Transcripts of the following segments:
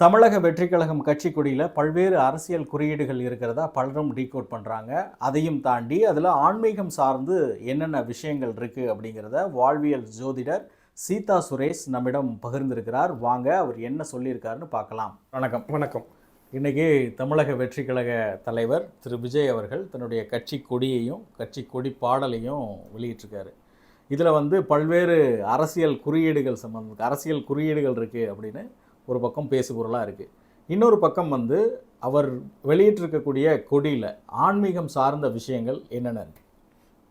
தமிழக வெற்றிக் கழகம் கட்சி கொடியில் பல்வேறு அரசியல் குறியீடுகள் இருக்கிறதா பலரும் டீகோட் பண்ணுறாங்க அதையும் தாண்டி அதில் ஆன்மீகம் சார்ந்து என்னென்ன விஷயங்கள் இருக்குது அப்படிங்கிறத வாழ்வியல் ஜோதிடர் சீதா சுரேஷ் நம்மிடம் பகிர்ந்திருக்கிறார். வாங்க அவர் என்ன சொல்லியிருக்காருன்னு பார்க்கலாம். வணக்கம். வணக்கம். இன்றைக்கி தமிழக வெற்றி கழக தலைவர் திரு. விஜய் அவர்கள் தன்னுடைய கட்சி கொடியையும் கட்சி கொடி பாடலையும் வெளியிட்டிருக்காரு. இதில் வந்து பல்வேறு அரசியல் குறியீடுகள் சம்பந்த அரசியல் குறியீடுகள் இருக்குது அப்படின்னு ஒரு பக்கம் பேசுபொருளாக இருக்குது இன்னொரு பக்கம் வந்து அவர் வெளியிட்டிருக்கக்கூடிய கொடியில் ஆன்மீகம் சார்ந்த விஷயங்கள் என்னென்ன இருக்கு?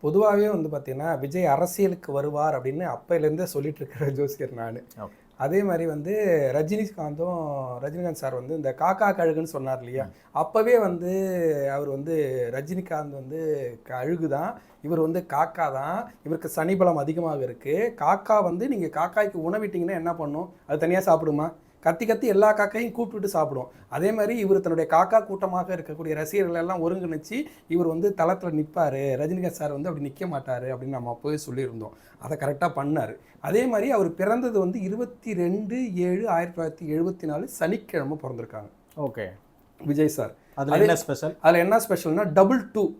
பொதுவாகவே வந்து பார்த்தீங்கன்னா விஜய் அரசியலுக்கு வருவார் அப்படின்னு அப்பையிலேருந்தே சொல்லிட்டு இருக்கிற ஜோசியர் நான். அதே மாதிரி வந்து ரஜினிகாந்தும் ரஜினிகாந்த் சார் வந்து இந்த காக்கா கழுகுன்னு சொன்னார் இல்லையா? அப்போவே வந்து அவர் வந்து ரஜினிகாந்த் வந்து கழுகு தான் இவர் வந்து காக்கா தான் இவருக்கு சனி பலம் அதிகமாக இருக்குது காக்கா வந்து நீங்கள் காக்காய்க்கு உணவிட்டீங்கன்னா என்ன பண்ணும்? அது தனியாக சாப்பிடுமா? கத்தி கத்தி எல்லா காக்கையும் கூப்பிட்டுட்டு சாப்பிடும். அதே மாதிரி இவர் தன்னுடைய காக்கா கூட்டமாக இருக்கக்கூடிய ரசிகர்கள் எல்லாம் ஒருங்கிணைச்சு இவர் வந்து தளத்தில் நிற்பார் ரஜினிகாந்த் சார் வந்து அப்படி நிற்க மாட்டார் அப்படின்னு நம்ம அப்போவே சொல்லியிருந்தோம். அதை கரெக்டாக பண்ணார். அதே மாதிரி அவர் பிறந்தது வந்து இருபத்தி ரெண்டு ஏழு ஆயிரத்தி தொள்ளாயிரத்தி எழுபத்தி நாலு சனிக்கிழமை பிறந்திருக்காங்க. ஓகே. விஜய் சார். அதில் என்ன ஸ்பெஷல் அதில் என்ன ஸ்பெஷல்னா டபுள் டூ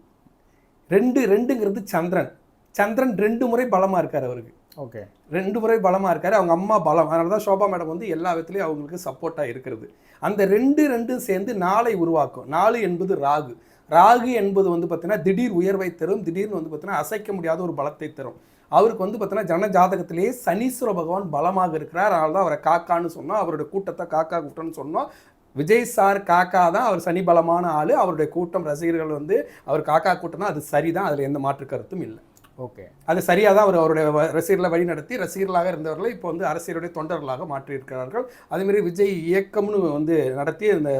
ரெண்டு ரெண்டுங்கிறது சந்திரன். சந்திரன் ரெண்டு முறை பலமாக இருக்கார் அவருக்கு. ஓகே. ரெண்டு முறை பலமாக இருக்காரு. அவங்க அம்மா பலம். அதனால தான் சோபா மேடம் வந்து எல்லா விதத்துலையும் அவங்களுக்கு சப்போர்ட்டாக இருக்கிறது. அந்த ரெண்டு ரெண்டும் சேர்ந்து நாளை உருவாக்கும். நாலு என்பது ராகு. ராகு என்பது வந்து பார்த்தீங்கன்னா திடீர் உயர்வை தரும். திடீர்னு வந்து பார்த்தீங்கன்னா அசைக்க முடியாத ஒரு பலத்தை தரும். அவருக்கு வந்து பார்த்தீங்கன்னா ஜன ஜாதகத்திலேயே சனீஸ்வர பகவான் பலமாக இருக்கிறார். அதனால தான் அவரை காக்கான்னு சொன்னோம். அவருடைய கூட்டத்தை காக்கா கூட்டம்னு சொன்னோம். விஜய் சார் காக்கா தான் அவர் சனி பலமான ஆள். அவருடைய கூட்டம் ரசிகர்கள் வந்து அவர் காக்கா கூட்டம் தான். அது சரிதான். அதில் எந்த மாற்று கருத்தும் இல்லை. ஓகே. அது சரியாக தான் அவர் அவருடைய ரசிகர்களை வழி நடத்தி ரசிகர்களாக இருந்தவர்களை இப்போ வந்து அரசியலுடைய தொண்டர்களாக மாற்றியிருக்கிறார்கள். அதேமாரி விஜய் இயக்கம்னு வந்து நடத்தி இந்த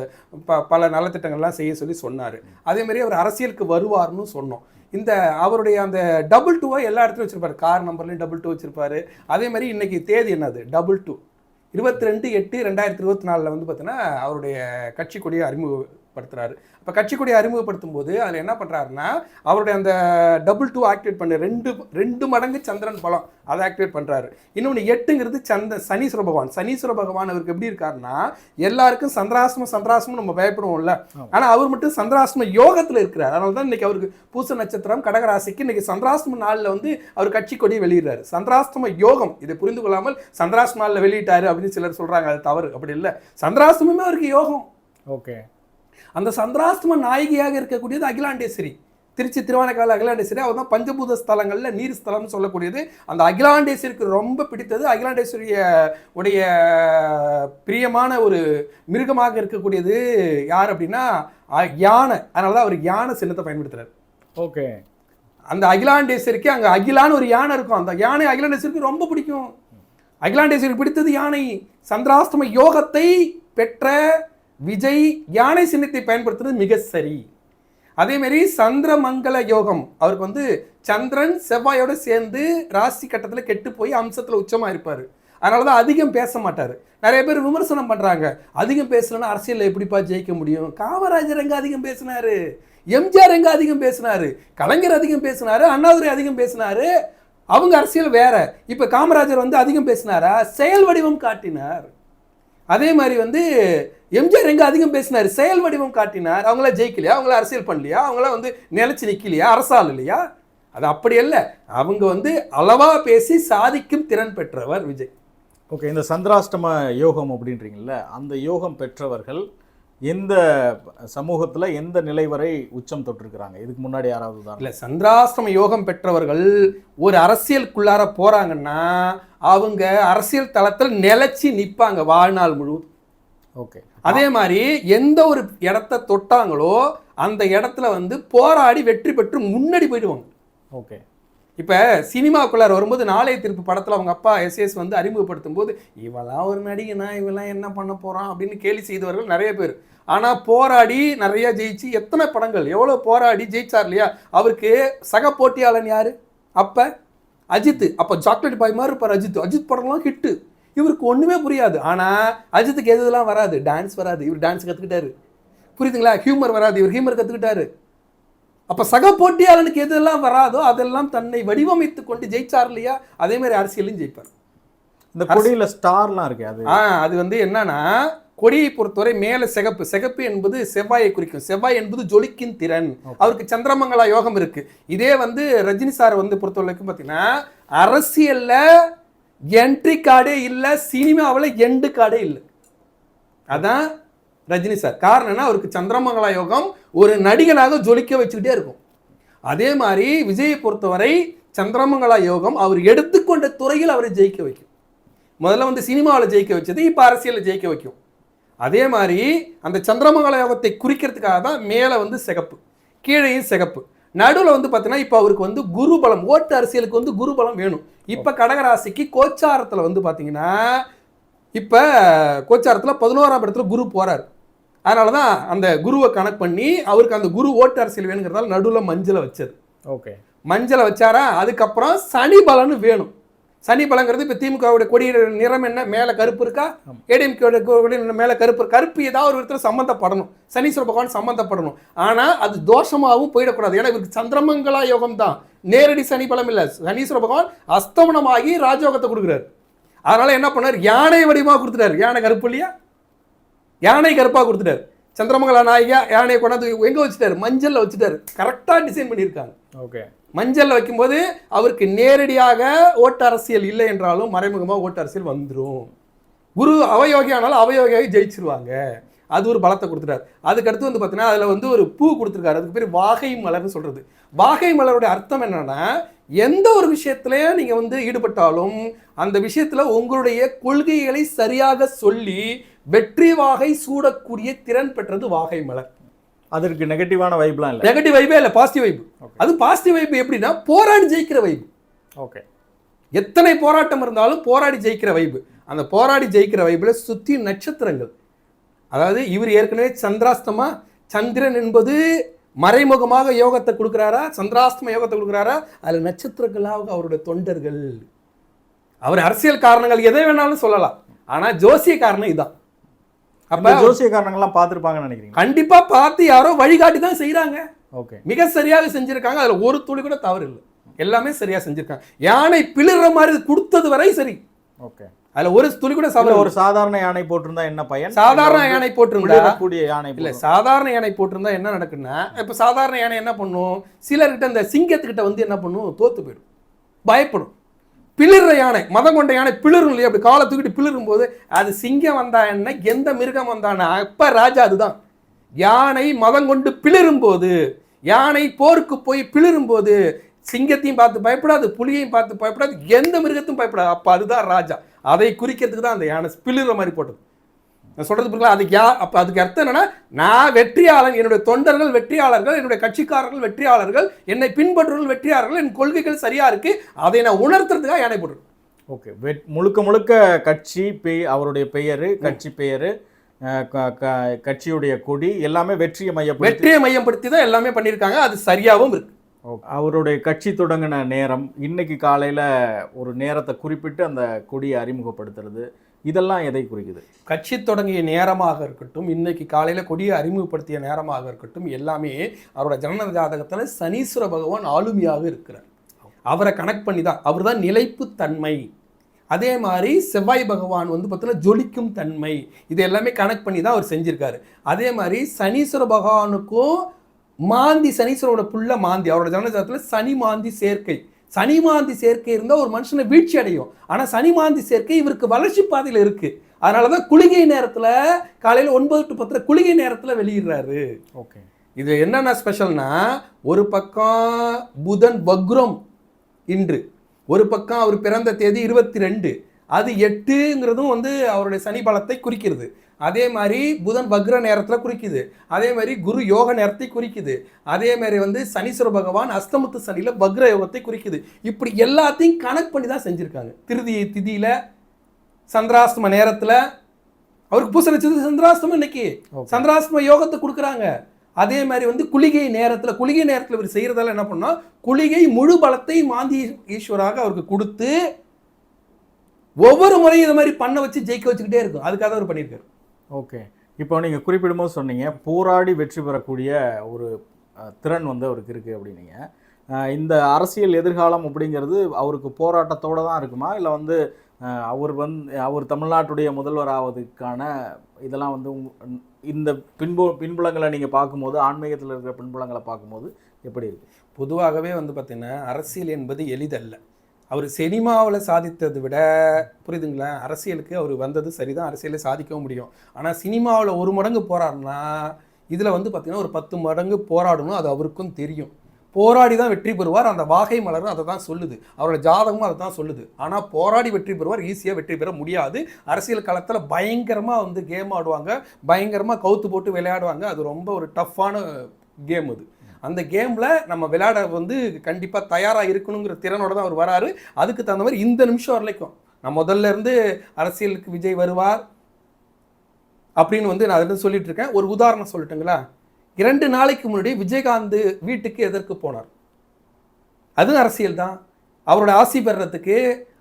ப பல நலத்திட்டங்கள்லாம் செய்ய சொல்லி சொன்னார். அதேமாரி அவர் அரசியலுக்கு வருவார்னு சொன்னோம். இந்த அவருடைய அந்த டபுள் டூவை எல்லா இடத்துலையும் வச்சுருப்பார். கார் நம்பர்லையும் டபுள் டூ வச்சுருப்பாரு. அதே மாதிரி தேதி என்னது? Double two. இருபத்தி ரெண்டு எட்டு ரெண்டாயிரத்தி இருபத்தி நாலில் வந்து பார்த்தீங்கன்னா அவருடைய கட்சி கொடியை அறிமுகப்படுத்துறாரு இப்போ கட்சி கொடியை அறிமுகப்படுத்தும் போது அதில் என்ன பண்ணுறாருன்னா அவருடைய அந்த டபுள் டூ ஆக்டிவேட் பண்ண ரெண்டு ரெண்டு மடங்கு சந்திரன் பலம் அதை ஆக்டிவேட் பண்ணுறாரு இன்னொன்று எட்டுங்கிறது சந்த சனீஸ்வர பகவான். சனீஸ்வர பகவான் அவருக்கு எப்படி இருக்காருன்னா எல்லாருக்கும் சந்திராசிரமம் சந்திராசிரமம் நம்ம பயப்படுவோம்ல. ஆனால் அவர் மட்டும் சந்திராசிரம யோகத்தில் இருக்கிறார். அதனால தான் இன்னைக்கு அவருக்கு பூச நட்சத்திரம் கடகராசிக்கு இன்னைக்கு சந்திராசிரம நாளில் வந்து அவர் கட்சி கொடியை வெளியிடுறாரு. சந்திராசிரம யோகம் இதை புரிந்து கொள்ளாமல் சந்திராசிரம நாளில் வெளியிட்டாரு அப்படின்னு சிலர் சொல்றாங்க அது தவறு. அப்படி இல்லை. சந்திராசிரமமே அவருக்கு யோகம். ஓகே. அந்த சந்திராஷ்டம நாயகியாக இருக்கக்கூடியது அகிலாண்டேஸ்வரி. திருச்சி திருவானைக்கால அகிலாண்டேஸ்வரி அவர் தான் பஞ்சபூத ஸ்தலங்களில் நீர் ஸ்தலம்னு சொல்லக்கூடியது. அந்த அகிலாண்டேஸ்வரிக்கு ரொம்ப பிடித்தது. அகிலாண்டேஸ்வரிய உடைய பிரியமான ஒரு மிருகமாக இருக்கக்கூடியது யார் அப்படின்னா யானை. அதனால தான் அவர் யானை சின்னத்தை பயன்படுத்துறாரு. ஓகே. அந்த அகிலாண்டேஸ்வரிக்கு அங்கே அகிலான்னு ஒரு யானை இருக்கும். அந்த யானை அகிலாண்டேஸ்வரிக்கு ரொம்ப பிடிக்கும். அகிலாண்டேஸ்வரிக்கு பிடித்தது யானை. சந்திராஷ்டம யோகத்தை பெற்ற விஜய் யானை சின்னத்தை பயன்படுத்துறது மிக சரி. அதேமாரி சந்திரமங்கல யோகம் அவருக்கு வந்து சந்திரன் செவ்வாயோடு சேர்ந்து ராசி கட்டத்தில் கெட்டு போய் அம்சத்தில் உச்சமாக இருப்பார். அதனால தான் அதிகம் பேச மாட்டார். நிறைய பேர் விமர்சனம் பண்ணுறாங்க அதிகம் பேசலன்னா அரசியலில் எப்படிப்பா ஜெயிக்க முடியும்? காமராஜர் எங்கே அதிகம் பேசினாரு? எம்ஜிஆர் எங்கே அதிகம் பேசினார்? கலைஞர் அதிகம் பேசினாரு? அண்ணாதுரை அதிகம் பேசினாரு? அவங்க அரசியல் வேற. இப்போ காமராஜர் வந்து அதிகம் பேசினாரா? செயல் வடிவம் காட்டினார். அதே மாதிரி வந்து எம்ஜிஆர் எங்கே அதிகம் பேசினார். செயல் வடிவம் காட்டினார். அவங்கள ஜெயிக்கலையா? அவங்கள அரசியல் பண்ணலையா? அவங்கள வந்து நிலச்சி நிற்கலையா அரசால் இல்லையா? அது அப்படி அல்ல. அவங்க வந்து அளவாக பேசி சாதிக்கும் திறன் பெற்றவர் விஜய். ஓகே இந்த சந்திராஷ்டம யோகம் அப்படின்றீங்கள அந்த யோகம் பெற்றவர்கள் எந்த சமூகத்தில் எந்த நிலை வரை உச்சம் தொட்டிருக்கிறாங்க? இதுக்கு முன்னாடி யாராவது தான் இல்ல சந்திராசிரம யோகம் பெற்றவர்கள் ஒரு அரசியலுக்குள்ளார போறாங்கன்னா அவங்க அரசியல் தளத்தில் நிலைச்சு நிப்பாங்க வாழ்நாள் முழுவதும். ஓகே. அதே மாதிரி எந்த ஒரு இடத்த தொட்டாங்களோ அந்த இடத்துல வந்து போராடி வெற்றி பெற்று முன்னாடி போயிடுவாங்க. ஓகே. இப்போ சினிமாக்குள்ளார் வரும்போது நாளைய திருப்பு படத்தில் அவங்க அப்பா எஸ்எஸ் வந்து அறிமுகப்படுத்தும் போது இவெல்லாம் ஒரு நடிகனா இவெல்லாம் என்ன பண்ண போகிறான் அப்படின்னு கேலி செய்தவர்கள் நிறைய பேர். ஆனால் போராடி நிறையா ஜெயிச்சு எத்தனை படங்கள் எவ்வளோ போராடி ஜெயிச்சார் இல்லையா? அவருக்கு சக போட்டியாளன் யார்? அப்போ அஜித் அப்போ சாக்லேட் பாய் மாதிரி இருப்பார் அஜித் அஜித் படம்லாம் ஹிட்டு இவருக்கு ஒன்றுமே புரியாது. ஆனால் அஜித்துக்கு எதுலாம் வராது. டான்ஸ் வராது. இவர் டான்ஸ் கற்றுக்கிட்டாரு புரியுதுங்களா? ஹியூமர் வராது. இவர் ஹியூமர் கற்றுக்கிட்டாரு அப்ப சக போட்டியாளனுக்கு எதெல்லாம் வராதோ அதெல்லாம் தன்னை வடிவமைத்து கொண்டு ஜெயிச்சார் இல்லையா? அதே மாதிரி அரசியலும் ஜெயிப்பார். இந்த கொடியில ஸ்டார்லாம் இருக்கு அது. ஆ அது வந்து என்னன்னா கொடியை பொறுத்தவரை மேலே சிகப்பு. சிகப்பு என்பது செவ்வாயை குறிக்கும். செவ்வாய் என்பது ஜொலிக்கும் திறன். அவருக்கு சந்திரமங்கலா யோகம் இருக்கு. இதே வந்து ரஜினி சார் வந்து பொறுத்த வரைக்கும் பார்த்தீங்கன்னா அரசியல்ல என்ட்ரி கார்டே இல்லை சினிமாவில் எண்டு கார்டே இல்லை. அதான் ரஜினி சார். காரணம்னா அவருக்கு சந்திரமங்கலா யோகம் ஒரு நடிகனாக ஜொலிக்க வச்சுக்கிட்டே இருக்கும். அதே மாதிரி விஜயை பொறுத்தவரை சந்திரமங்கலா யோகம் அவர் எடுத்துக்கொண்ட துறையில் அவரை ஜெயிக்க வைக்கும். முதல்ல வந்து சினிமாவில் ஜெயிக்க வச்சது இப்போ அரசியலில் ஜெயிக்க வைக்கும். அதே மாதிரி அந்த சந்திரமங்கல யோகத்தை குறிக்கிறதுக்காக தான் மேலே வந்து சிகப்பு கீழேயும் சிகப்பு. நடுவில் வந்து பார்த்தீங்கன்னா இப்போ அவருக்கு வந்து குருபலம் ஓட்டு அரசியலுக்கு வந்து குருபலம் வேணும். இப்போ கடகராசிக்கு கோச்சாரத்தில் வந்து பார்த்தீங்கன்னா இப்போ கோச்சாரத்தில் பதினோராம் இடத்துல குரு போகிறார் அதனால தான் அந்த குருவை கணக்கு பண்ணி அவருக்கு அந்த குரு ஓட்டு அரசியல் வேணுங்கிறதால நடுவில் மஞ்சளை வச்சது. ஓகே. மஞ்சளை வச்சாரா? அதுக்கப்புறம் சனி பலன்னு வேணும். சனி பலங்கிறது இப்போ திமுகவுடைய கொடியோட நிறம் என்ன? மேலே கருப்பு இருக்கா? ஏடிஎம்கேட கொடி மேலே கருப்பு. கருப்பு ஏதாவது ஒரு விதத்தில் சம்மந்தப்படணும். சனீஸ்வர பகவான் சம்மந்தப்படணும். ஆனால் அது தோஷமாகவும் போயிடக்கூடாது. ஏன்னா இவருக்கு சந்திரமங்கலா யோகம் தான். நேரடி சனி பலம் இல்லை. சனீஸ்வர பகவான் அஸ்தமனமாகி ராஜயோகத்தை கொடுக்குறாரு. அதனால என்ன பண்ணார்? யானை வடிவமாக கொடுத்துட்டாரு. யானை கருப்பு இல்லையா? யானை கருப்பாக கொடுத்துட்டாரு. சந்திரமங்கலா நாயகா யானையை கொண்டாந்து எங்கே வச்சுட்டாரு? மஞ்சளில் வச்சுட்டாரு. கரெக்டாக டிசைன் பண்ணியிருக்காங்க ஓகே மஞ்சள்ல வைக்கும்போது அவருக்கு நேரடியாக ஓட்டு அரசியல் இல்லை என்றாலும் மறைமுகமாக ஓட்டு அரசியல் வந்துடும் குரு அவயோகி ஆனாலும் அவயோகியாகி ஜெயிச்சிருவாங்க. அது ஒரு பலத்தை கொடுத்துட்டாரு. அதுக்கடுத்து வந்து பார்த்தீங்கன்னா அதில் வந்து ஒரு பூ கொடுத்துருக்காரு. அதுக்கு பேர் வாகை மலர்னு சொல்றது. வாகை மலருடைய அர்த்தம் என்னன்னா எந்த ஒரு விஷயத்துலையும் நீங்கள் வந்து ஈடுபட்டாலும் அந்த விஷயத்தில் உங்களுடைய கொள்கைகளை சரியாக சொல்லி வெற்றி வாகை சூடக்கூடிய திறன் பெற்றது வாகை மலர். அதற்கு நெகட்டிவான வைப்லாம் இல்லை. நெகட்டிவ் வைபே இல்லை பாசிட்டிவ் வைப் அது பாசிட்டிவ் வைப் எப்படின்னா போராடி ஜெயிக்கிற வைப் ஓகே எத்தனை போராட்டம் இருந்தாலும் போராடி ஜெயிக்கிற வைப்பு அந்த போராடி ஜெயிக்கிற வைப்பில் சுற்றி நட்சத்திரங்கள். அதாவது இவர் ஏற்கனவே சந்திராஸ்தமா சந்திரன் என்பது மறைமுகமாக யோகத்தை கொடுக்குறாரா சந்திராஸ்தம யோகத்தை கொடுக்குறாரா? அதில் நட்சத்திரங்களாக அவருடைய தொண்டர்கள். அவர் அரசியல் காரணங்கள் எதை வேணாலும் சொல்லலாம். ஆனால் ஜோசிய காரணம் இதான். அப்ப அப்ப ஜோசிய காரணங்கள்லாம் பார்த்துருப்பாங்கன்னு நினைக்கிறீங்க? கண்டிப்பா பார்த்து யாரோ வழிகாட்டி தான் செய்றாங்க. ஓகே. மிக சரியாக செஞ்சிருக்காங்க. அதுல ஒரு துளி கூட தவறு இல்லை. எல்லாமே சரியா செஞ்சிருக்காங்க. யானை பிளிற மாதிரி கொடுத்தது வரை சரி. ஓகே. அதுல ஒரு துளி கூட தவறு ஒரு சாதாரண யானை போட்டிருந்தா என்ன பயன்? சாதாரண யானை போட்டிருந்தா கூடிய யானை இல்ல. சாதாரண யானை போட்டிருந்தா என்ன நடக்குன்னா இப்ப சாதாரண யானை என்ன பண்ணும்? சிலர்கிட்ட இந்த சிங்கத்துக்கிட்ட வந்து என்ன பண்ணும்? தோத்து போயிடும். பயப்படும். பிளிர்ற யானை மதம் கொண்ட யானை பிளிரும் இல்லையா? அப்படி காலை தூக்கிட்டு பிளிரும் போது அது சிங்கம் வந்தா என்ன? எந்த மிருகம் வந்தானா அப்ப ராஜா அதுதான். யானை மதம் கொண்டு பிளிரும் போது யானை போருக்கு போய் பிளிரும் போது சிங்கத்தையும் பார்த்து பயப்படாது புலியையும் பார்த்து பயப்படாது எந்த மிருகத்தையும் பயப்படாது. அப்போ அதுதான் ராஜா. அதை குறிக்கிறதுக்கு தான் அந்த யானை பிளிற மாதிரி போட்டது. நான் சொல்றது புரியல அதுக்கு யா அப்போ அதுக்கு அர்த்தம் என்னன்னா நான் வெற்றியாளன் என்னுடைய தொண்டர்கள் வெற்றியாளர்கள் என்னுடைய கட்சிக்காரர்கள் வெற்றியாளர்கள் என்னை பின்பற்றுவர்கள் வெற்றியாளர்கள் என் கொள்கைகள் சரியா இருக்கு அதை நான் உணர்த்துறதுக்காக யானை போட்டுருக்கேன். ஓகே வெட் முழுக்க முழுக்க கட்சி பெய் அவருடைய பெயர் கட்சி பெயர் கட்சியுடைய கொடி எல்லாமே வெற்றியை மையப்படுத்தி வெற்றியை மையப்படுத்தி தான் எல்லாமே பண்ணியிருக்காங்க அது சரியாகவும் இருக்கு. அவருடைய கட்சி தொடங்கின நேரம் இன்னைக்கு காலையில ஒரு நேரத்தை குறிப்பிட்டு அந்த கொடியை அறிமுகப்படுத்துறது இதெல்லாம் எதை குறிக்குது? கட்சி தொடங்கிய நேரமாக இருக்கட்டும் இன்னைக்கு காலையில் கொடியை அறிமுகப்படுத்திய நேரமாக இருக்கட்டும் எல்லாமே அவரோட ஜனன ஜாதகத்தில் சனீஸ்வர பகவான் ஆளுமையாக இருக்கிறார். அவரை கனெக்ட் பண்ணி தான் அவர் தான் நிலைப்பு தன்மை. அதே மாதிரி செவ்வாய் பகவான் வந்து பார்த்தீங்கன்னா ஜொலிக்கும் தன்மை. இது எல்லாமே கனெக்ட் பண்ணி தான் அவர் செஞ்சிருக்காரு. அதே மாதிரி சனீஸ்வர பகவானுக்கும் மாந்தி சனீஸ்வரோட புள்ள மாந்தி அவரோட ஜனஜாதத்தில் சனி மாந்தி சேர்க்கை. சனிமாந்தி சேர்க்கை இருந்தால் ஒரு மனுஷனை வீழ்ச்சி அடையும். ஆனால் சனிமாந்தி சேர்க்கை இவருக்கு வளர்ச்சி பாதையில் இருக்குது அதனால தான் குளிகை நேரத்தில் காலையில் ஒன்பது டு பத்தில் குளிகை நேரத்தில் வெளியிடுறாரு. ஓகே. இது என்னென்ன ஸ்பெஷல்னா ஒரு பக்கம் புதன் வக்ரம் இன்று ஒரு பக்கம் அவர் பிறந்த தேதி இருபத்தி ரெண்டு. அது எட்டுங்கிறதும் வந்து அவருடைய சனி பலத்தை குறிக்கிறது. அதே மாதிரி புதன் வக்ர நேரத்தில் குறிக்குது. அதே மாதிரி குரு யோக நேரத்தை குறிக்குது. அதே மாதிரி வந்து சனீஸ்வர பகவான் அஸ்தமத்து சனியில் வக்ர யோகத்தை குறிக்குது. இப்படி எல்லாத்தையும் கனெக்ட் பண்ணி தான் செஞ்சுருக்காங்க. திருதியை திதியில் சந்திராஸ்தம நேரத்தில் அவருக்கு பூசை வச்சது சந்திராஸ்தமம் இன்னைக்கு. சந்திராஸ்தம யோகத்தை கொடுக்குறாங்க. அதே மாதிரி வந்து குளிகை நேரத்தில் குளிகை நேரத்தில் இவர் செய்கிறதால என்ன பண்ணா குளிகை முழு பலத்தை மாந்தி ஈஸ்வராக அவருக்கு கொடுத்து ஒவ்வொரு முறையும் இது மாதிரி பண்ண வச்சு ஜெயிக்க வச்சுக்கிட்டே இருக்கும். அதுக்காக தான் அவர் பண்ணியிருக்காரு. ஓகே. இப்போ நீங்கள் குறிப்பிடும்போது சொன்னீங்க போராடி வெற்றி பெறக்கூடிய ஒரு திறன் வந்து அவருக்கு இருக்குது அப்படின்னீங்க. இந்த அரசியல் எதிர்காலம் அப்படிங்கிறது அவருக்கு போராட்டத்தோடு தான் இருக்குமா? இல்லை வந்து அவர் வந்து அவர் தமிழ்நாட்டுடைய முதல்வர் ஆவதுக்கான இதெல்லாம் வந்து இந்த பின்பு பின்புலங்களை நீங்கள் பார்க்கும்போது ஆன்மீகத்தில் இருக்கிற பின்புலங்களை பார்க்கும்போது எப்படி இருக்குது பொதுவாகவே வந்து பார்த்திங்கன்னா அரசியல் என்பது எளிதல்ல. அவர் சினிமாவில் சாதித்ததை விட புரியுதுங்களா? அரசியலுக்கு அவர் வந்தது சரிதான். அரசியலை சாதிக்கவும் முடியும். ஆனால் சினிமாவில் ஒரு மடங்கு போராடினா இதில் வந்து பார்த்திங்கன்னா ஒரு பத்து மடங்கு போராடணும். அது அவருக்கும் தெரியும். போராடி தான் வெற்றி பெறுவார். அந்த வாகை மலரும் அதை தான் சொல்லுது. அவரோட ஜாதகமும் அதை தான் சொல்லுது. ஆனால் போராடி வெற்றி பெறுவார். ஈஸியாக வெற்றி பெற முடியாது. அரசியல் களத்தில் பயங்கரமாக வந்து கேம் ஆடுவாங்க. பயங்கரமாக கவுத்து போட்டு விளையாடுவாங்க. அது ரொம்ப ஒரு டஃப்பான கேம் அது. அந்த கேமில் நம்ம விளையாட வந்து கண்டிப்பாக தயாராக இருக்கணுங்கிற திறனோட தான் அவர் வராரு. அதுக்கு தகுந்த மாதிரி இந்த நிமிஷம் வரலைக்கும் நான் முதல்ல இருந்து அரசியலுக்கு விஜய் வருவார் அப்படின்னு வந்து நான் அதில் சொல்லிட்டு இருக்கேன். ஒரு உதாரணம் சொல்லட்டுங்களா? இரண்டு நாளைக்கு முன்னாடி விஜயகாந்த் வீட்டுக்கு எதற்கு போனார்? அதுவும் அரசியல் தான். அவரோட ஆசி பெறத்துக்கு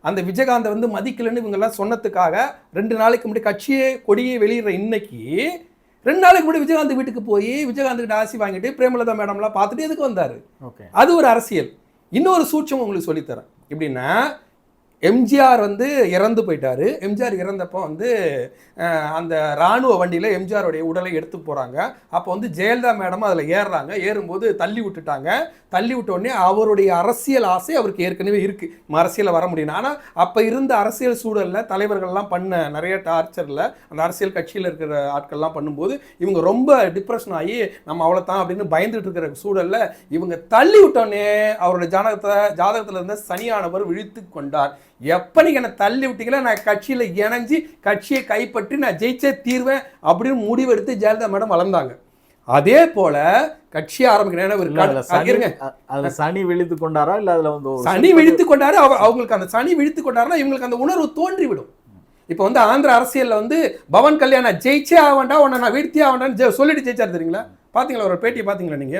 அந்த விஜயகாந்தை வந்து மதிக்கலைன்னு இவங்கெல்லாம் சொன்னதுக்காக ரெண்டு நாளைக்கு முன்னாடி கட்சியே கொடியே வெளியிடுற இன்னைக்கு ரெண்டு நாளைக்கு முன்னாடி விஜயகாந்த் வீட்டுக்கு போய் விஜயகாந்த் கிட்ட ஆசி வாங்கிட்டு பிரேமலதா மேடம்லாம் பார்த்துட்டு எதுக்கு வந்தார்? ஓகே. அது ஒரு அரசியல். இன்னொரு சூட்சம் உங்களுக்கு சொல்லித்தரேன். எப்படின்னா எம்ஜிஆர் வந்து இறந்து போயிட்டார். எம்ஜிஆர் இறந்தப்போ வந்து அந்த இராணுவ வண்டியில் எம்ஜிஆருடைய உடலை எடுத்து போகிறாங்க அப்போ வந்து ஜெயலலிதா மேடம் அதில் ஏறுறாங்க. ஏறும்போது தள்ளி விட்டுட்டாங்க. தள்ளி விட்டோடனே அவருடைய அரசியல் ஆசை அவருக்கு ஏற்கனவே இருக்குது நம்ம அரசியலில் வர முடியும் ஆனால் அப்போ இருந்த அரசியல் சூழலில் தலைவர்கள்லாம் பண்ண நிறைய டார்ச்சரில் அந்த அரசியல் கட்சியில் இருக்கிற ஆட்கள்லாம் பண்ணும்போது இவங்க ரொம்ப டிப்ரெஷன் ஆகி நம்ம அவ்வளோதான் அப்படின்னு பயந்துட்டு இருக்கிற சூழலில் இவங்க தள்ளி விட்டோன்னே அவரோட ஜாதகத்தை ஜாதகத்தில் இருந்த சனியானவர் விழித்து கொண்டார். எப்போ நீங்கள் என்னை தள்ளி விட்டீங்களா நான் கட்சியில் இணைஞ்சு கட்சியை கைப்பற்றி நான் ஜெயிச்சே தீர்வேன் அப்படின்னு முடிவெடுத்து ஜெயலலிதா மேடம் வளர்ந்தாங்க. அதே போல கட்சி ஆரம்பிக்கிறேன். சனி விழித்து கொண்டாரா இல்ல அதுல வந்து சனி விழித்து கொண்டாரு அவ- அவங்களுக்கு அந்த சனி விழித்து கொண்டாருன்னா இவங்களுக்கு அந்த உணர்வு தோன்றிவிடும். இப்போ வந்து ஆந்திர அரசியல்ல வந்து பவன் கல்யாணம் ஜெயிச்சே ஆவண்டா உன்னை நான் வீழ்த்தியே ஆவண்டான்னு ஜெ- சொல்லிட்டு ஜெயிச்சாரு தெரியுங்களா? பாத்தீங்களா? ஒரு பேட்டியை பாத்தீங்களா நீங்க?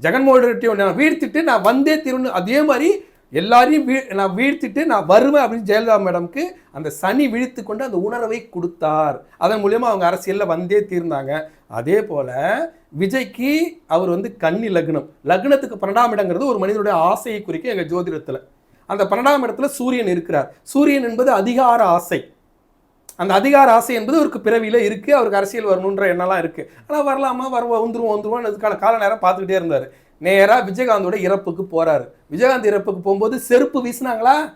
ஜெகன்மோகன் ரெட்டி நான் வீழ்த்திட்டு நான் வந்தே திருன்னு அதே மாதிரி எல்லாரையும் வீ நான் வீழ்த்திட்டு நான் வருவேன் அப்படின்னு ஜெயலலிதா மேடம்க்கு அந்த சனி விழித்து கொண்டு அந்த உணர்வை கொடுத்தார். அதன் மூலயமா அவங்க அரசியலில் வந்தே தீர்ந்தாங்க. அதே போல் விஜய்க்கு அவர் வந்து கன்னி லக்னம். லக்னத்துக்கு பன்னெண்டாம் இடங்கிறது ஒரு மனிதனுடைய ஆசையை குறிக்கும் எங்கள் ஜோதிடத்தில். அந்த பன்னெண்டாம் இடத்துல சூரியன் இருக்கிறார். சூரியன் என்பது அதிகார ஆசை. அந்த அதிகார ஆசை என்பது அவருக்கு பிறவியில் இருக்குது அவருக்கு அரசியல் வரணுன்ற எண்ணம்லாம் இருக்குது ஆனால் வரலாமா? வருவா வந்துருவோம் வந்துருவோம் அதுக்கான கால நேரம் பார்த்துக்கிட்டே இருந்தார். நேரா விஜயகாந்தோட இறப்புக்கு போறாரு. விஜயகாந்த் இறப்புக்கு போகும்போது செருப்பு வீசினாங்களா?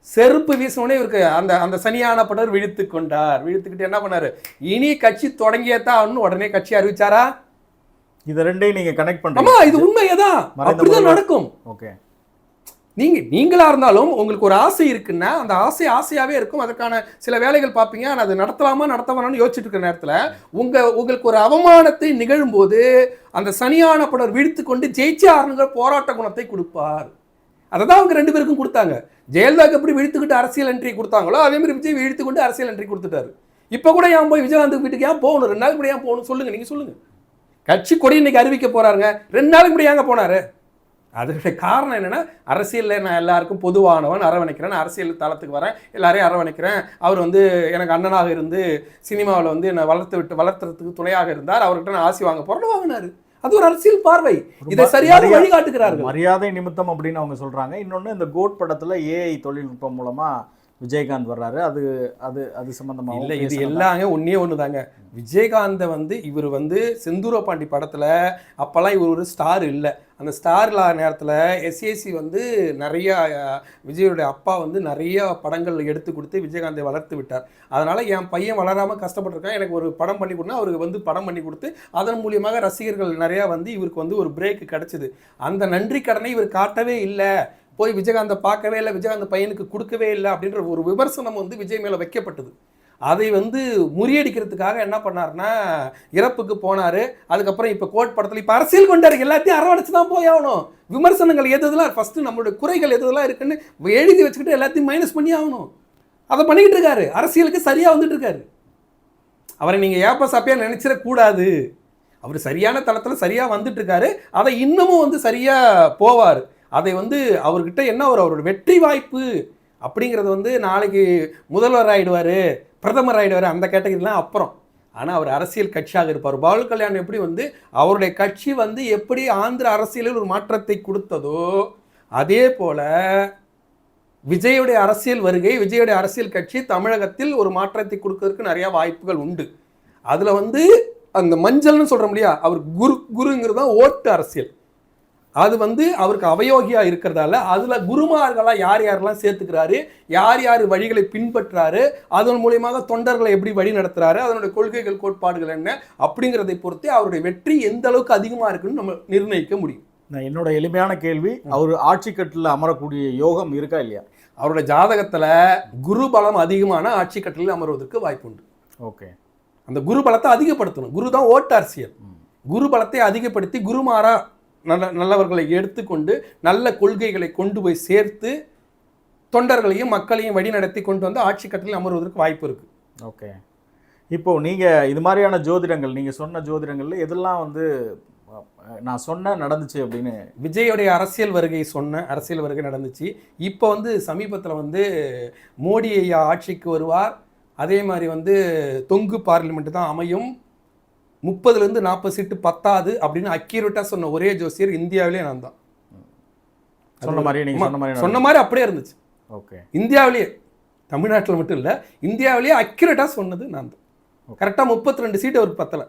செருப்பு வீசினோடனே இவருக்கு அந்த அந்த சனியானப்பட்டவர் விழித்து கொண்டார். விழித்துக்கிட்டு என்ன பண்ணாரு? இனி கட்சி தொடங்கியே தான் உடனே கட்சி அறிவிச்சாரா? இது ரெண்டையும் நீங்க கனெக்ட் பண்றீங்க. இது உண்மையதான். அப்படிதான். நடக்கும். ஓகே. நீங்கள் நீங்களாக இருந்தாலும் உங்களுக்கு ஒரு ஆசை இருக்குன்னா அந்த ஆசை ஆசையாகவே இருக்கும். அதற்கான சில வேலைகள் பார்ப்பீங்க. ஆனால் அது நடத்தலாமா நடத்தவானு யோசிச்சுட்டு இருக்கிற நேரத்தில் உங்கள் உங்களுக்கு ஒரு அவமானத்தை நிகழும்போது அந்த சனியான படர் விழித்து கொண்டு ஜெயிச்சு ஆரணுங்கிற போராட்ட குணத்தை கொடுப்பார். அதை தான் அவங்க ரெண்டு பேருக்கும் கொடுத்தாங்க. ஜெயலலிதாவுக்கு எப்படி விழுத்துக்கிட்டு அரசியல் என்ட்ரி கொடுத்தாங்களோ அதே மாதிரி விஜய் விழித்து கொண்டு அரசியல் என்ட்ரி கொடுத்துட்டாரு. இப்போ கூட ஏன் போய் விஜயகாந்த் வீட்டுக்கு ஏன் போகணும்? ரெண்டு நாள் கூட ஏன் போகணும் சொல்லுங்க நீங்கள் சொல்லுங்கள் கட்சி கொடி இன்னைக்கு அறிவிக்க போறாருங்க. ரெண்டு நாளுக்கு கூட ஏங்க போனாரு? அதனுடைய காரணம் என்னன்னா அரசியலில் நான் எல்லாருக்கும் பொதுவானவன் அரவணைக்கிறேன் நான் அரசியல் தளத்துக்கு வரேன் எல்லாரையும் அரவணைக்கிறேன். அவர் வந்து எனக்கு அண்ணனாக இருந்து சினிமாவில் வந்து என்னை வளர்த்து விட்டு வளர்த்துறதுக்கு துணையாக இருந்தார். அவர்கிட்ட நான் ஆசி வாங்க போறேன்னு வாங்கினாரு. அது ஒரு அரசியல் பார்வை. இதை சரியாக வழிகாட்டுகிறார்கள். மரியாதை நிமித்தம் அப்படின்னு அவங்க சொல்றாங்க. இன்னொன்னு இந்த கோட் படத்துல ஏஐ தொழில்நுட்பம் மூலமா விஜயகாந்த் வர்றாரு. அது அது அது சம்பந்தமா இல்லை இது எல்லாமே ஒன்றே ஒன்று தாங்க விஜயகாந்தை வந்து இவர் வந்து செந்தூர பாண்டி படத்தில் அப்போல்லாம் இவர் ஒரு ஸ்டார் இல்லை. அந்த ஸ்டார் இல்லாத நேரத்தில் எஸ்ஏசி வந்து நிறைய விஜயோடைய அப்பா வந்து நிறைய படங்கள் எடுத்து கொடுத்து விஜயகாந்தை வளர்த்து விட்டார். அதனால் என் பையன் வளராமல் கஷ்டப்பட்டிருக்கான். எனக்கு ஒரு படம் பண்ணி கொடுனா அவருக்கு வந்து படம் பண்ணி கொடுத்து அதன் மூலியமாக ரசிகர்கள் நிறையா வந்து இவருக்கு வந்து ஒரு பிரேக் கிடச்சிது. அந்த நன்றி கடனை இவர் காட்டவே இல்லை. போய் விஜயகாந்தை பார்க்கவே இல்லை விஜயகாந்த் பையனுக்கு கொடுக்கவே இல்லை அப்படின்ற ஒரு விமர்சனம் வந்து விஜய் மேலே வைக்கப்பட்டது. அதை வந்து முறியடிக்கிறதுக்காக என்ன பண்ணார்னா இறப்புக்கு போனார். அதுக்கப்புறம் இப்போ கோட் படத்தில் இப்போ அரசியல் கொண்டாரு எல்லாத்தையும் அரவணைச்சு தான் போய் ஆகணும். விமர்சனங்கள் எது ஃபஸ்ட்டு நம்மளுடைய குறைகள் எது எதெல்லாம் இருக்குன்னு எழுதி வச்சுக்கிட்டு எல்லாத்தையும் மைனஸ் பண்ணி ஆகணும். அதை பண்ணிக்கிட்டு இருக்காரு. அரசியலுக்கு சரியாக வந்துட்டு இருக்காரு. அவரை நீங்கள் ஏப்ப சாப்பியாக நினச்சிடக்கூடாது. அவர் சரியான தளத்தில் சரியாக வந்துட்டு இருக்காரு. அதை இன்னமும் வந்து சரியாக போவார். அதை வந்து அவர்கிட்ட என்ன ஒரு அவரோட வெற்றி வாய்ப்பு அப்படிங்கிறது வந்து நாளைக்கு முதல்வர் ஆயிடுவார் பிரதமர் ஆயிடுவார் அந்த கேட்டகரிலாம் அப்புறம். ஆனால் அவர் அரசியல் கட்சியாக இருப்பார். பால் கல்யாணம் எப்படி வந்து அவருடைய கட்சி வந்து எப்படி ஆந்திர அரசியலில் ஒரு மாற்றத்தை கொடுத்ததோ அதே போல் விஜயுடைய அரசியல் வருகை விஜயுடைய அரசியல் கட்சி தமிழகத்தில் ஒரு மாற்றத்தை கொடுக்கறதுக்கு நிறையா வாய்ப்புகள் உண்டு. அதில் வந்து அந்த மஞ்சள்னு சொல்கிறோம் இல்லையா அவர் குரு குருங்கிறது தான் ஓட்டு அரசியல். அது வந்து அவருக்கு அவயோகியா இருக்கிறதால அதுல குருமார்களா யார் யாரெல்லாம் சேர்த்துக்கிறாரு யார் யார் வழிகளை பின்பற்றாரு அதன் மூலியமாக தொண்டர்களை எப்படி வழி நடத்துறாரு அதனுடைய கொள்கைகள் கோட்பாடுகள் என்ன அப்படிங்கிறதை பொறுத்து அவருடைய வெற்றி எந்த அளவுக்கு அதிகமா இருக்குன்னு நம்ம நிர்ணயிக்க முடியும். நான் என்னோட எளிமையான கேள்வி அவர் ஆட்சி கட்டில் அமரக்கூடிய யோகம் இருக்கா இல்லையா? அவருடைய ஜாதகத்துல குரு பலம் அதிகமான ஆட்சி கட்டளில் அமர்வதற்கு வாய்ப்பு உண்டு ஓகே. அந்த குரு பலத்தை அதிகப்படுத்தணும். குரு தான் ஓட்டு அரசியல் குரு பலத்தை அதிகப்படுத்தி குருமாரா நல்ல நல்லவர்களை எடுத்துக்கொண்டு நல்ல கொள்கைகளை கொண்டு போய் சேர்த்து தொண்டர்களையும் மக்களையும் வழிநடத்தி கொண்டு வந்து ஆட்சி கட்டளில் அமர்வதற்கு வாய்ப்பு இருக்கு. ஓகே. இப்போ நீங்கள் இது மாதிரியான ஜோதிடங்கள் நீங்கள் சொன்ன ஜோதிடங்கள்ல எதெல்லாம் வந்து நான் சொன்ன நடந்துச்சு அப்படின்னு? விஜயோடைய அரசியல் வருகை சொன்ன அரசியல் வருகை நடந்துச்சு. இப்போ வந்து சமீபத்தில் வந்து மோடி ஐயா ஆட்சிக்கு வருவார். அதே மாதிரி வந்து தொங்கு பார்லிமெண்ட் தான் அமையும். முப்பதுலேருந்து நாற்பது சீட்டு பத்தாது அப்படின்னு அக்யூரேட்டாக சொன்ன ஒரே ஜோசியர் இந்தியாவிலே நான் தான். சொன்ன மாதிரி நீங்கள் சொன்ன மாதிரி சொன்ன மாதிரி அப்படியே இருந்துச்சு. ஓகே. இந்தியாவிலேயே தமிழ்நாட்டில் மட்டும் இல்லை இந்தியாவிலேயே அக்யூரேட்டாக சொன்னது நான் தான். கரெக்டாக முப்பத்தி ரெண்டு சீட்டு அவருக்கு பத்தலை.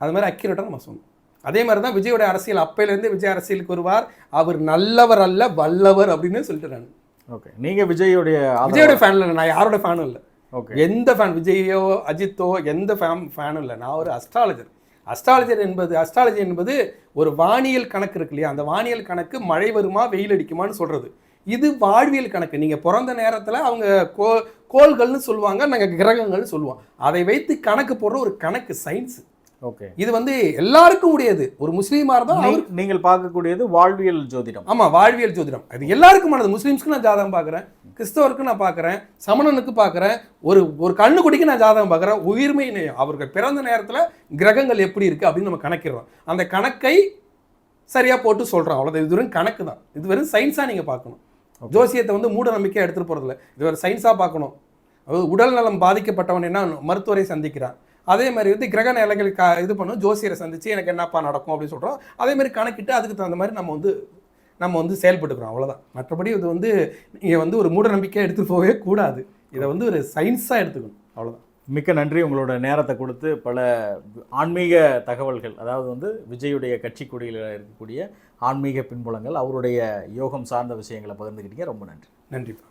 அது மாதிரி அக்யூரேட்டாக நம்ம சொன்னோம். அதே மாதிரி தான் விஜயோட அரசியல் அப்பையிலேருந்து விஜய் அரசியலுக்கு வருவார். அவர் நல்லவர் அல்ல வல்லவர் அப்படின்னு சொல்லிட்டு நான். ஓகே. நீங்கள் விஜயோடைய விஜயோட ஃபேன் இல்லை நான் யாரோட ஃபேனும் இல்லை. ஓகே எந்த ஃபேன் விஜயோ அஜித்தோ எந்த ஃபேன் ஃபேனும் இல்லை. நான் ஒரு அஸ்ட்ராலஜர் அஸ்ட்ராலஜர் என்பது அஸ்ட்ராலஜி என்பது ஒரு வானியல் கணக்கு இருக்கு இல்லையா? அந்த வானியல் கணக்கு மழை வருமா வெயில் அடிக்குமான்னு சொல்கிறது இது வாழ்வியல் கணக்கு. நீங்கள் பிறந்த நேரத்தில் அவங்க கோ கோள்கள்னு சொல்லுவாங்க நாங்கள் கிரகங்கள்னு சொல்லுவோம். அதை வைத்து கணக்கு போடுற ஒரு கணக்கு சயின்ஸ் ஓகே. இது வந்து எல்லாருக்கும் உடையது. ஒரு முஸ்லீமா இருந்தா அவர் நீ- நீங்கள் பார்க்கக்கூடியது வாழ்வியல் ஜோதிடம். ஆமா வாழ்வியல் ஜோதிடம். அது எல்லாருக்குமானது முஸ்லீம்ஸ்க்கு நான் ஜாதகம் பார்க்குறேன். கிறிஸ்தவருக்கு நான் பார்க்குறேன். சமணனுக்கு பார்க்குறேன். ஒரு ஒரு கண்ணுக்குடிக்கு நான் ஜாதகம் பார்க்குறேன். உயிர்மை நேயம் அவர்கள் பிறந்த நேரத்தில் கிரகங்கள் எப்படி இருக்குது அப்படின்னு நம்ம கணக்கிடுறோம். அந்த கணக்கை சரியாக போட்டு சொல்கிறோம் அவ்வளோதான் இது வெறும் கணக்கு தான். இது வெறும் சயின்ஸாக நீங்கள் பார்க்கணும். ஜோசியத்தை வந்து மூட நம்பிக்கையாக எடுத்துகிட்டு போகிறதில்ல இது ஒரு சயின்ஸாக பார்க்கணும். அதாவது உடல் நலம் பாதிக்கப்பட்டவன் என்ன மருத்துவரை சந்திக்கிறான். அதே மாதிரி வந்து கிரக நிலைகள் க இது பண்ணும். ஜோசியரை சந்திச்சு எனக்கு என்னப்பா நடக்கும் அப்படின்னு சொல்கிறோம் அதே மாதிரி கணக்கிட்டு அதுக்கு தகுந்த மாதிரி நம்ம வந்து நம்ம வந்து செயல்பட்டுக்கிறோம். அவ்வளோதான் மற்றபடி இது வந்து நீங்கள் வந்து ஒரு மூட நம்பிக்கையாக எடுத்துகிட்டு போகவே கூடாது. இதை வந்து ஒரு சயின்ஸாக எடுத்துக்கணும். அவ்வளோதான் மிக்க நன்றி. உங்களோட நேரத்தை கொடுத்து பல ஆன்மீக தகவல்கள் அதாவது வந்து விஜயுடைய கட்சி கொடியில் இருக்கக்கூடிய ஆன்மீக பின்புலங்கள் அவருடைய யோகம் சார்ந்த விஷயங்களை பகிர்ந்துக்கிட்டீங்க ரொம்ப நன்றி. நன்றிப்பா.